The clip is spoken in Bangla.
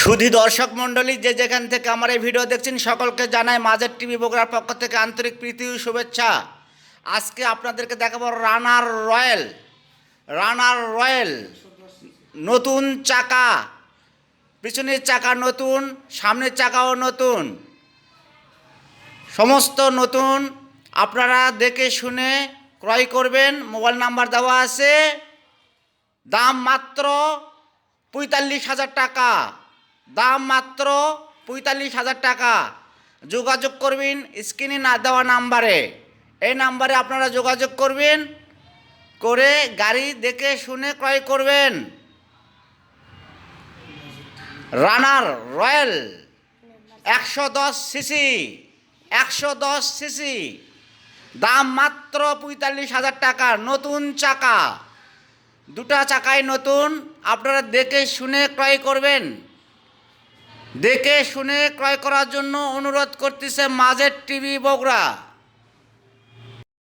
সুধী দর্শক মণ্ডলী যে যেখান থেকে আমার এই ভিডিও দেখছেন, সকলকে জানাই মাঝের টিভি বগুড়ার পক্ষ থেকে আন্তরিক প্রীতি ও শুভেচ্ছা। আজকে আপনাদেরকে দেখাবো রানার রয়্যাল। রানার রয়্যাল, নতুন চাকা। পিছনের চাকা নতুন, সামনের চাকাও নতুন। সমস্ত নতুন, আপনারা দেখে শুনে ক্রয় করবেন। মোবাইল নাম্বার দেওয়া আছে। দাম মাত্র পঁয়তাল্লিশ হাজার টাকা। দাম মাত্র পঁয়তাল্লিশ হাজার টাকা। যোগাযোগ করবেন স্ক্রিনে না দেওয়া নাম্বারে। এই নাম্বারে আপনারা যোগাযোগ করবেন, করে গাড়ি দেখে শুনে ক্রয় করবেন। রানার রয়্যাল একশো দশ সিসি, একশো দশ সিসি। দাম মাত্র পঁয়তাল্লিশ হাজার টাকা, নতুন চাকা। দুটা চাকায় নতুন, আপনারা দেখে শুনে ক্রয় করবেন। দেখে শুনে ক্রয় করার জন্য অনুরোধ করতেছে মাঝের টিভি বগুড়া।